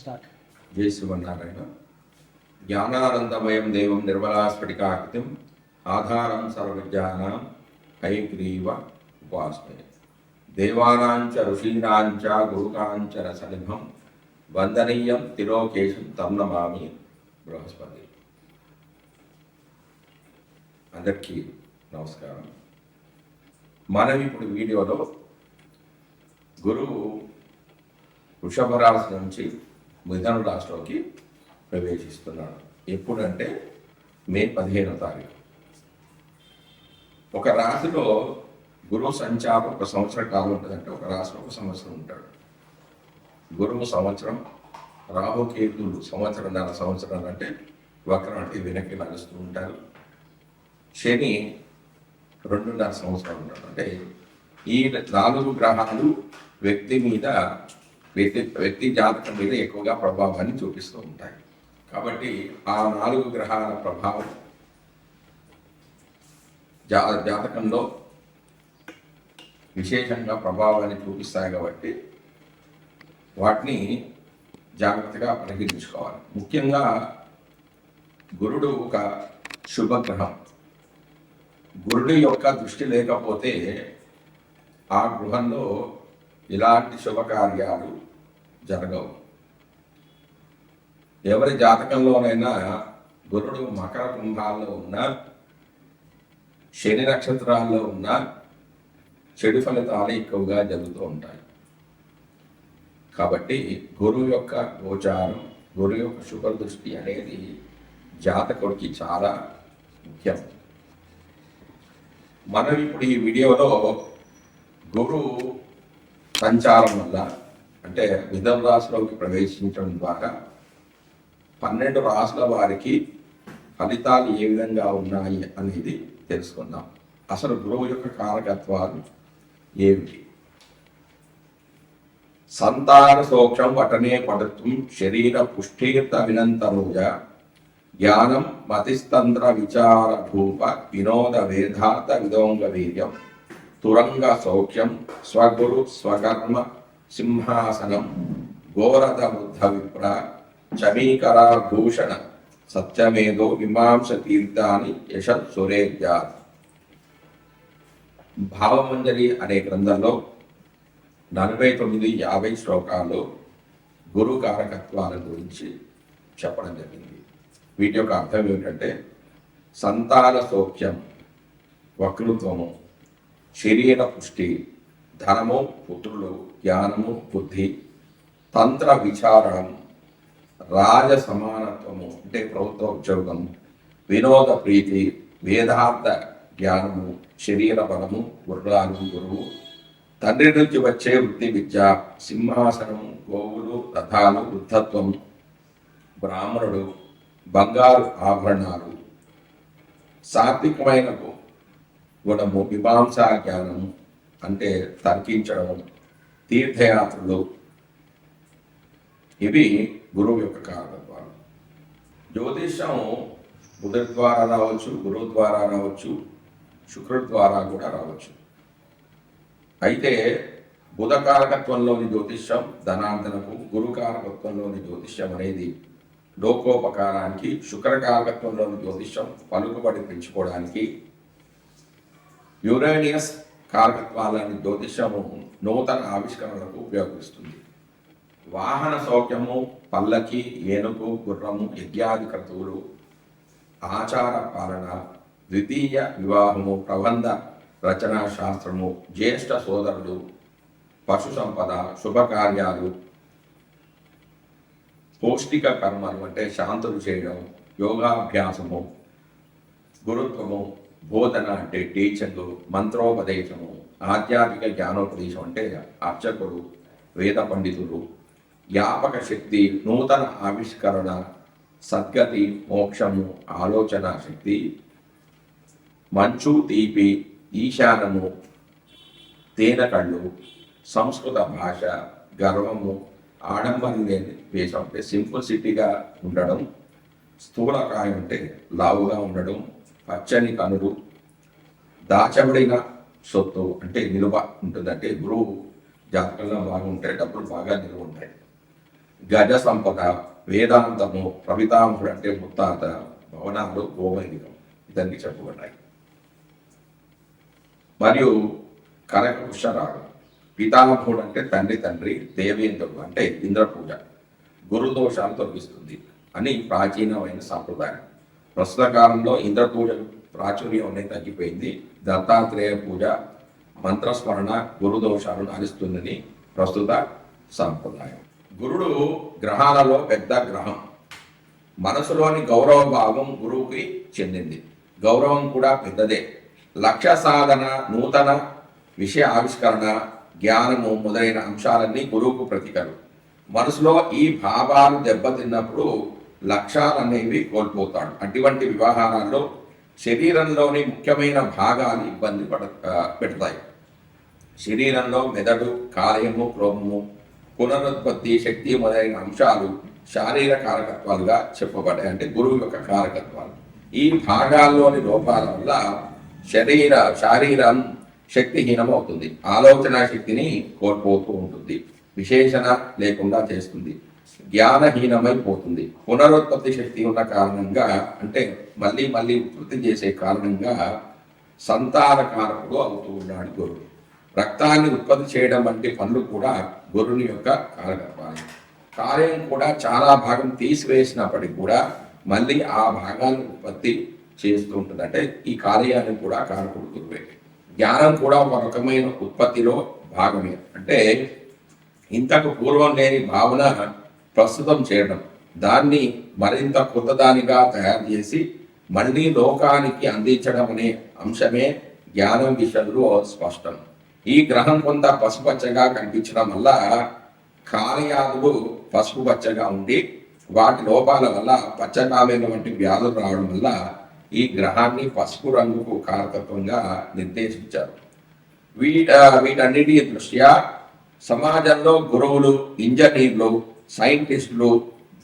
Start. జై శ్రీమన్నారాయణ. జ్ఞానానందమయం దేవం నిర్మలాస్ఫటికాకృతిం ఆధారం సర్వజ్ఞానం కైగ్రీవ ఉపాస్మయ దేవానాంచ ఋషీణాంచ గురుకాంచ రసనిభం వందనీయం తిలోకేశం తం బృహస్పతి. అందరికీ నమస్కారం. మనం ఇప్పుడు వీడియోలో గురువు వృషభ రాశి నుంచి మిథున రాశిలోకి ప్రవేశిస్తున్నాడు. ఎప్పుడంటే మే పదిహేనో తారీఖు. ఒక రాశిలో గురువు సంచారం ఒక సంవత్సరం కాలం ఉంటుందంటే ఒక రాశిలో ఒక సంవత్సరం ఉంటాడు. గురువు సంవత్సరం రాహుకేతులు సంవత్సరంన్నర సంవత్సరం అంటే సంవత్సరాలు అంటే వెనక్కి నడుస్తూ ఉంటారు. శని రెండున్నర సంవత్సరాలు ఉంటాడు. అంటే ఈ నాలుగు గ్రహాలు వ్యక్తి మీద వ్యక్తి వ్యక్తి జాతకం మీద ఎక్కువగా ప్రభావాన్ని చూపిస్తూ ఉంటాయి. కాబట్టి ఆ నాలుగు గ్రహాల ప్రభావం జా జాతకంలో విశేషంగా ప్రభావాన్ని చూపిస్తాయి కాబట్టి వాటిని జాగ్రత్తగా పరిగణించుకోవాలి. ముఖ్యంగా గురుడు ఒక శుభగ్రహం. గురుడు యొక్క దృష్టి లేకపోతే ఆ గృహంలో ఇలాంటి శుభకార్యాలు జరగవు. ఎవరి జాతకంలోనైనా గురుడు మకర కుంభాల్లో ఉన్నా శని నక్షత్రాల్లో ఉన్నా చెడు ఫలితాలు ఎక్కువగా జరుగుతూ ఉంటాయి. కాబట్టి గురువు యొక్క గోచారం గురువు యొక్క శుభ దృష్టి అనేది జాతకుడికి చాలా ముఖ్యం. మనం ఇప్పుడు ఈ వీడియోలో గురువు సంచారం వల్ల అంటే మిథున రాశిలోకి ప్రవేశించడం ద్వారా పన్నెండు రాసుల వారికి ఫలితాలు ఏ విధంగా ఉన్నాయి అనేది తెలుసుకుందాం. అసలు గురువు యొక్క కారకత్వాలు ఏమిటి? సంతాన సోక్షం వటనే పడుతుం శరీర పుష్టీర్త వినంతరోజ జ్ఞానం మతిస్తంత్ర విచార భూప వినోద వేధార్థ విదోంగ వీర్యం తురంగ సౌఖ్యం స్వగురు స్వకర్మ సింహాసనం ఘోరద బుద్ధ విప్ర చమీకర భూషణ సత్యమేదో మీమాంస తీర్థాని యశత్ సురేజ్యాత్ భావమంజరి అనే గ్రంథంలో నలభై తొమ్మిది యాభై శ్లోకాల్లో గురు కారకత్వాల గురించి చెప్పడం జరిగింది. వీటి యొక్క అర్థం ఏమిటంటే సంతాన సౌఖ్యం వక్తృత్వము శరీర పుష్టి ధనము పుత్రులు జ్ఞానము బుద్ధి తంత్ర విచారం రాజ సమానత్వము అంటే ప్రభుత్వ ఉద్యోగం వినోద ప్రీతి వేదార్థ జ్ఞానము శరీర బలము గుర్రాలు గురువు తండ్రి నుంచి వచ్చే వృత్తి విద్య సింహాసనము గోవులు రథాలు వృద్ధత్వం బ్రాహ్మణుడు బంగారు ఆభరణాలు సాత్వికమైన గుణము మీమాంసా జ్ఞానము అంటే తర్కించడం తీర్థయాత్రలు ఇవి గురువు యొక్క కారకత్వాలు జ్యోతిషం బుధుడి ద్వారా రావచ్చు గురువు ద్వారా రావచ్చు శుక్రుడి ద్వారా కూడా రావచ్చు. అయితే బుధ కారకత్వంలోని జ్యోతిష్యం ధనార్జనకు గురు కారకత్వంలోని జ్యోతిష్యం అనేది లోకోపకారానికి శుక్రకారకత్వంలోని జ్యోతిష్యం పలుకుబడి పెంచుకోవడానికి యురేనియస్ కారకత్వాలని జ్యోతిష్యము నూతన ఆవిష్కరణలకు ఉపయోగిస్తుంది. వాహన సౌఖ్యము పల్లకి ఏనుగు గుర్రము యజ్ఞాది క్రతువులు ఆచార పాలన ద్వితీయ వివాహము ప్రబంధ రచనా శాస్త్రము జ్యేష్ఠ సోదరుడు పశు సంపద శుభకార్యాలు పౌష్టిక కర్మలు అంటే శాంతులు చేయడం యోగాభ్యాసము గురుత్వము బోధన అంటే టీచర్లు మంత్రోపదేశము ఆధ్యాత్మిక జ్ఞానోపదేశం అంటే అర్చకుడు వేద పండితులు. జ్ఞాపక శక్తి నూతన ఆవిష్కరణ సద్గతి మోక్షము ఆలోచన శక్తి. మంచు తీపి ఈశానము తేనకళ్ళు సంస్కృత భాష గర్వము ఆడంబరం లేని వేషం అంటే సింపుల్సిటీగా ఉండడం. స్థూలకాయం అంటే లావుగా ఉండడం. పచ్చని కనులు దాచబడిన సొత్తు అంటే నిలువ ఉంటుందంటే గురువు జాతకంలో ఉంటాయి డబ్బులు బాగా నిలువ ఉంటాయి. గజ సంపద వేదాంతము ప్రవితాంతుడు అంటే ముత్తాత భవనాలు గోమైనికం ఇతన్ని చెప్పబడ్డాయి. మరియు కనక పుష్యరాగం పితామహుడు అంటే తండ్రి తండ్రి దేవేంద్రుడు అంటే ఇంద్ర పూజ గురుదోషాలు తొలగిస్తుంది అని ప్రాచీనమైన సాంప్రదాయం. ప్రస్తుత కాలంలో ఇంద్ర పూజ ప్రాచుర్యం అనేది తగ్గిపోయింది. దత్తాత్రేయ పూజ మంత్రస్మరణ గురుదోషాలు నడుస్తుందని ప్రస్తుత సాంప్రదాయం. గురుడు గ్రహాలలో పెద్ద గ్రహం. మనసులోని గౌరవ భావం గురువుకి చెందింది. గౌరవం కూడా పెద్దదే. లక్ష్య సాధన నూతన విషయ ఆవిష్కరణ జ్ఞానము మొదలైన అంశాలన్నీ గురువుకు ప్రతీకలు. మనసులో ఈ భావాలు దెబ్బతిన్నప్పుడు లక్ష్యాలు అనేవి కోల్పోతాడు. అటువంటి వివాహాలలో శరీరంలోని ముఖ్యమైన భాగాలు ఇబ్బంది పడ పెడతాయి. శరీరంలో మెదడు కాయము క్రోమము పునరుత్పత్తి శక్తి మొదలైన అంశాలు శారీర కారకత్వాలుగా చెప్పబడ్డాయి. అంటే గురువు యొక్క కారకత్వాలు. ఈ భాగాల్లోని లోపాల వల్ల శరీర శారీరం శక్తిహీనం అవుతుంది ఆలోచన శక్తిని కోల్పోతూ ఉంటుంది. విశేషణ లేకుండా చేస్తుంది. జ్ఞానహీనమైపోతుంది. పునరుత్పత్తి శక్తి ఉన్న కారణంగా అంటే మళ్ళీ మళ్ళీ ఉత్పత్తి చేసే కారణంగా సంతానకారకుడు అవుతూ ఉన్నాడు గురువు. రక్తాన్ని ఉత్పత్తి చేయడం వంటి పనులు కూడా గొర్రెని యొక్క కారకత్వాలు కార్యం కూడా చాలా భాగం తీసివేసినప్పటికీ కూడా మళ్ళీ ఆ భాగాన్ని ఉత్పత్తి చేస్తూ ఉంటుంది. అంటే ఈ కార్యాన్ని కూడా కారకుడు గురువే. జ్ఞానం కూడా ఒక రకమైన ఉత్పత్తిలో భాగమే. అంటే ఇంతకు పూర్వం లేని భావన ప్రస్తుతం చేయడం. దాన్ని మరింత కొత్తదానిగా తయారు చేసి మళ్ళీ లోకానికి అందించడం అనే అంశమే జ్ఞానం విషయంలో స్పష్టం. ఈ గ్రహం కొంత పసుపచ్చగా కనిపించడం వల్ల కాలయాదులు పసుపు పచ్చగా ఉండి వాటి లోపాల వల్ల పచ్చకామేల వంటి వ్యాధులు రావడం వల్ల ఈ గ్రహాన్ని పసుపు రంగుకు కారకత్వంగా నిర్దేశించారు. వీట వీటన్నిటి దృష్ట్యా సమాజంలో గురువులు ఇంజనీర్లు సైంటిస్టులు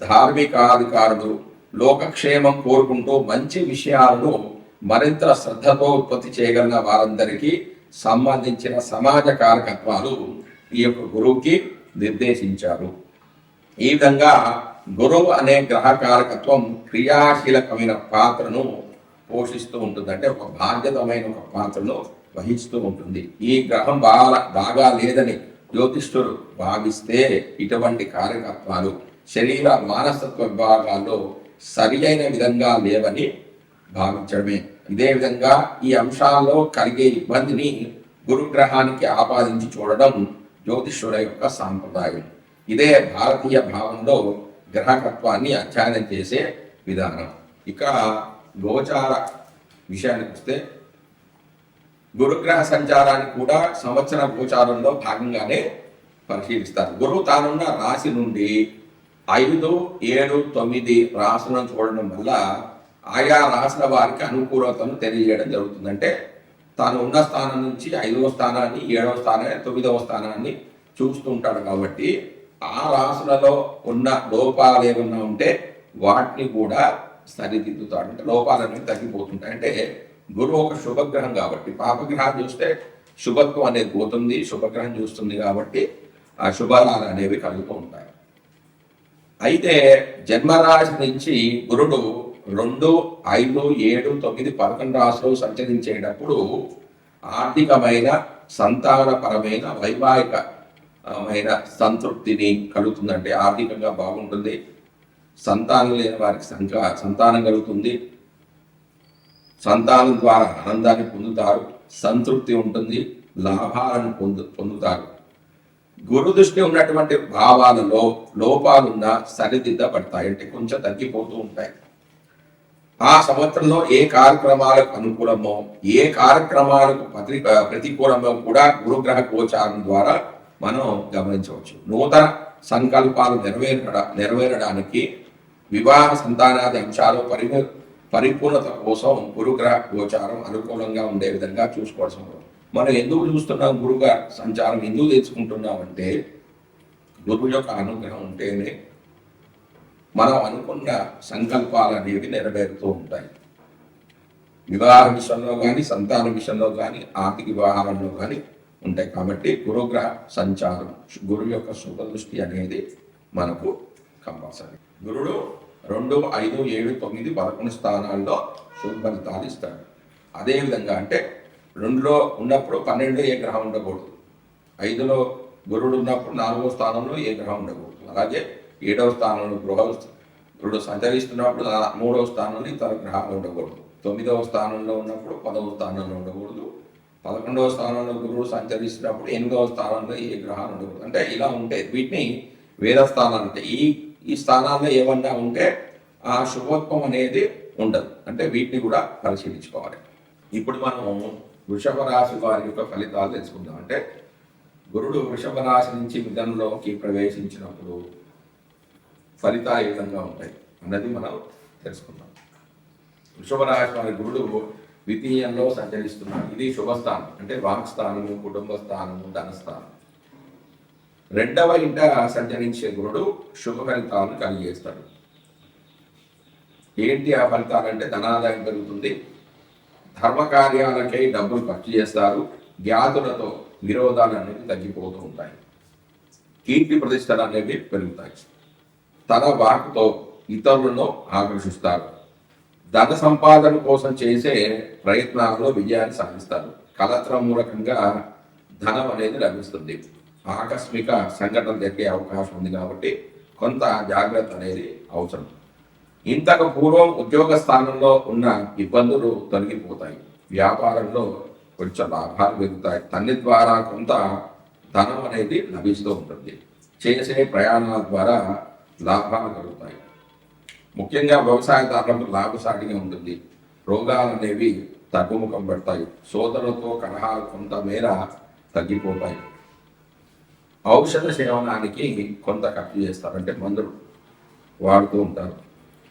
ధార్మికాధికారులు లోకక్షేమం కోరుకుంటూ మంచి విషయాలను మరింత శ్రద్ధతో ఉత్పత్తి చేయగలిగిన వారందరికీ సంబంధించిన సమాజ కారకత్వాలు ఈ యొక్క గురువుకి నిర్దేశించారు. ఈ విధంగా గురువు అనే గ్రహ కారకత్వం క్రియాశీలకమైన పాత్రను పోషిస్తూ ఉంటుంది అంటే ఒక బాధ్యతమైన ఒక పాత్రను వహిస్తూ ఉంటుంది. ఈ గ్రహం బాగా బాగా లేదని జ్యోతిష్ఠుడు భావిస్తే ఇటువంటి కారకత్వాలు శరీర మానసత్వ విభాగాల్లో సరి అయిన విధంగా లేవని భావించడమే. ఇదే విధంగా ఈ అంశాల్లో కలిగే ఇబ్బందిని గురుగ్రహానికి ఆపాదించి చూడడం జ్యోతిష్యుల యొక్క సాంప్రదాయం. ఇదే భారతీయ భావంలో గ్రహకత్వాన్ని అధ్యయనం చేసే విధానం. ఇక గోచార విషయానికి వస్తే గురుగ్రహ సంచారాన్ని కూడా సంవత్సర గోచారంలో భాగంగానే పరిశీలిస్తారు. గురువు తానున్న రాశి నుండి ఐదు ఏడు తొమ్మిది రాసులను చూడడం వల్ల ఆయా రాశుల వారికి అనుకూలతను తెలియజేయడం జరుగుతుంది. అంటే తాను ఉన్న స్థానం నుంచి ఐదవ స్థానాన్ని ఏడవ స్థానాన్ని తొమ్మిదవ స్థానాన్ని చూస్తూ ఉంటాడు కాబట్టి ఆ రాసులలో ఉన్న లోపాలు ఏమన్నా ఉంటే వాటిని కూడా సరిదిద్దుతాడు. అంటే లోపాలన్నీ తగ్గిపోతుంటాయి. అంటే గురువు ఒక శుభగ్రహం కాబట్టి పాపగ్రహం చూస్తే శుభత్వం అనేది పోతుంది శుభగ్రహం చూస్తుంది కాబట్టి ఆ శుభాలు అనేవి కలుగుతూ ఉంటాయి. అయితే జన్మరాశి నుంచి గురుడు రెండు ఐదు ఏడు తొమ్మిది పదకొండు రాశులు సంచరించేటప్పుడు ఆర్థికమైన సంతానపరమైన వైవాహికమైన సంతృప్తిని కలుగుతుందంటే ఆర్థికంగా బాగుంటుంది. సంతానం లేని వారికి సంక సంతానం కలుగుతుంది. సంతానం ద్వారా ఆనందాన్ని పొందుతారు సంతృప్తి ఉంటుంది లాభాలను పొందు పొందుతారు. గురు దృష్టి ఉన్నటువంటి భావాలలో లోపాలున్న సరిదిద్దబడతాయి అంటే కొంచెం తగ్గిపోతూ ఉంటాయి. ఆ సంవత్సరంలో ఏ కార్యక్రమాలకు అనుకూలమో ఏ కార్యక్రమాలకు ప్రతి ప్రతికూలమో కూడా గురుగ్రహ గోచారం ద్వారా మనం గమనించవచ్చు. నూతన సంకల్పాలు నెరవేర నెరవేరడానికి వివాహ సంతానాది అంశాలు పరిమి పరిపూర్ణత కోసం గురుగ్రహ గోచారం అనుకూలంగా ఉండే విధంగా చూసుకోవాల్సిన మనం ఎందుకు చూస్తున్నాం గురుగా సంచారం? ఎందుకు తెచ్చుకుంటున్నాం అంటే గురువు యొక్క అనుగ్రహం ఉంటేనే మనం అనుకున్న సంకల్పాలు అనేవి నెరవేరుతూ ఉంటాయి. వివాహ విషయంలో కానీ సంతాన విషయంలో కానీ ఆర్థిక వ్యవహారంలో కానీ ఉంటాయి. కాబట్టి గురుగ్రహ సంచారం గురువు యొక్క శుభ దృష్టి అనేది మనకు కంపల్సరీ. గురుడు రెండు ఐదు ఏడు తొమ్మిది పదకొండు స్థానాల్లో శుభ ఫలితాలు ఇస్తాడు. అదేవిధంగా అంటే రెండులో ఉన్నప్పుడు పన్నెండు ఏ గ్రహం ఉండకూడదు. ఐదులో గురుడు ఉన్నప్పుడు నాలుగో స్థానంలో ఏ గ్రహం ఉండకూడదు. అలాగే ఏడవ స్థానంలో గృహ గురుడు సంచరిస్తున్నప్పుడు మూడవ స్థానంలో ఇతర గ్రహాలు ఉండకూడదు. తొమ్మిదవ స్థానంలో ఉన్నప్పుడు పదవ స్థానంలో ఉండకూడదు. పదకొండవ స్థానంలో గురువు సంచరిస్తున్నప్పుడు ఎనిమిదవ స్థానంలో ఏ గ్రహాలు ఉండకూడదు. అంటే ఇలా ఉంటాయి వీటిని వేద స్థానాలు అంటే ఈ ఈ స్థానాల్లో ఏమన్నా ఉంటే ఆ శుభత్వం అనేది ఉండదు. అంటే వీటిని కూడా పరిశీలించుకోవాలి. ఇప్పుడు మనము వృషభ రాశి వారి యొక్క ఫలితాలు తెలుసుకుందాం. అంటే గురుడు వృషభ రాశి నుంచి మిథునంలోకి ప్రవేశించినప్పుడు ఫలితాలు ఏ విధంగా ఉంటాయి అన్నది మనం తెలుసుకుందాం. వృషభ రాశి వారి గురుడు ద్వితీయంలో సంచరిస్తున్నాడు ఇది శుభస్థానం. అంటే వాక్ స్థానము కుటుంబ స్థానము ధనస్థానం రెండవ ఇంట సంచరించే గురుడు శుభ ఫలితాలను కలిగేస్తాడు ఏంటి ఆ ఫలితాలు అంటే ధనాదాయం పెరుగుతుంది. ధర్మ కార్యాలకై డబ్బులు ఖర్చు చేస్తారు. జ్ఞాతులతో విరోధాలు అనేవి తగ్గిపోతూ ఉంటాయి. కీర్తి ప్రతిష్టలు అనేవి పెరుగుతాయి. తన వాకుతో ఇతరులను ఆకర్షిస్తారు. ధన సంపాదన కోసం చేసే ప్రయత్నాల్లో విజయాన్ని సాధిస్తారు. కలత్ర మూలకంగా ధనం అనేది లభిస్తుంది. ఆకస్మిక సంఘటన జరిగే అవకాశం ఉంది కాబట్టి కొంత జాగ్రత్త అనేది అవసరం. ఇంతకు పూర్వం ఉద్యోగ స్థానంలో ఉన్న ఇబ్బందులు తొలగిపోతాయి. వ్యాపారంలో కొంచెం లాభాలు పెరుగుతాయి. తండ్రి ద్వారా కొంత ధనం అనేది లభిస్తూ ఉంటుంది. చేసే ప్రయాణాల ద్వారా లాభాలు కలుగుతాయి. ముఖ్యంగా వ్యవసాయదారులకు లాభసాటిగా ఉంటుంది. రోగాలు అనేవి తగ్గుముఖం పెడతాయి. సోదరులతో కలహాలు కొంత మేర తగ్గిపోతాయి. ఔషధ సేవనానికి కొంత ఖర్చు చేస్తారు. అంటే మందులు వాడుతూ ఉంటారు.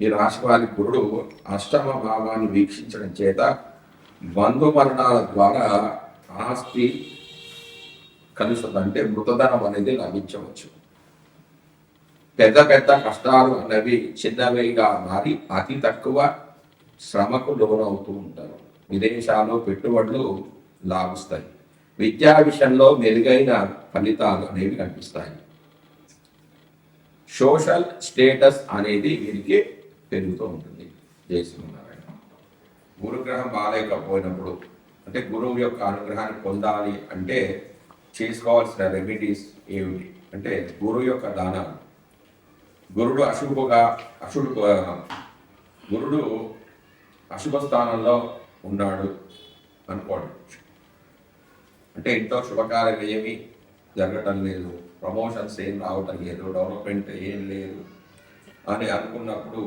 ఈ రాశి వారి గురుడు అష్టమ భావాన్ని వీక్షించడం చేత బంధు మరణాల ద్వారా ఆస్తి కలుస్తుంది అంటే మృతధనం అనేది లభించవచ్చు. పెద్ద పెద్ద కష్టాలు అనేవి చిన్నవిగా మారి అతి తక్కువ శ్రమకు లోనవుతూ ఉంటారు. విదేశాల్లో పెట్టుబడులు లాభిస్తాయి. విద్యా విషయంలో మెరుగైన ఫలితాలు అనేవి కనిపిస్తాయి. సోషల్ స్టేటస్ అనేది వీరికి పెరుగుతూ ఉంటుంది. జై శ్రీమన్నారాయణ. గురుగ్రహం బాగాలేకపోయినప్పుడు అంటే గురువు యొక్క అనుగ్రహాన్ని పొందాలి అంటే చేసుకోవాల్సిన రెమెడీస్ ఏమిటి? అంటే గురువు యొక్క దానాలు గురుడు అశుభగా అశుడు గురుడు అశుభ స్థానంలో ఉన్నాడు అనుకోండి. అంటే ఇంట్లో శుభకార్యం ఏమి జరగటం లేదు. ప్రమోషన్స్ ఏం రావటం లేదు. డెవలప్మెంట్ ఏం లేదు అని అనుకున్నప్పుడు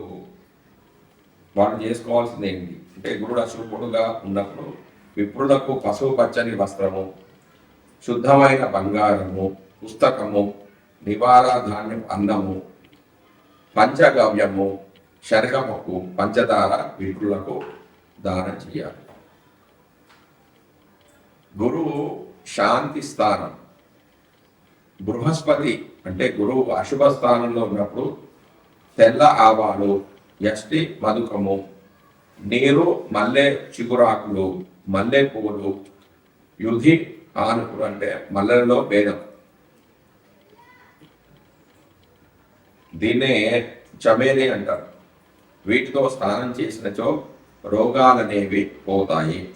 వాళ్ళు చేసుకోవాల్సింది ఏంటి అంటే గురుడు అశుభుడుగా ఉన్నప్పుడు విప్రులకు పశువు పచ్చని వస్త్రము శుద్ధమైన బంగారము పుస్తకము నివార ధాన్యం అన్నము పంచగవ్యము శనగపప్పు పంచదార విప్రులకు దానం చేయాలి. గురువు శాంతి స్థానం. బృహస్పతి అంటే గురువు అశుభ స్థానంలో ఉన్నప్పుడు తెల్ల ఆవాలు ఎస్టి మధుకము నీరు మల్లె చిగురాకులు మల్లె పువ్వులు యుధి ఆనుకులు అంటే మల్లెలలో భేదం. దీన్నే చమేలి అంటారు. వీటితో స్నానం చేసినచో రోగాలనేవి పోతాయి.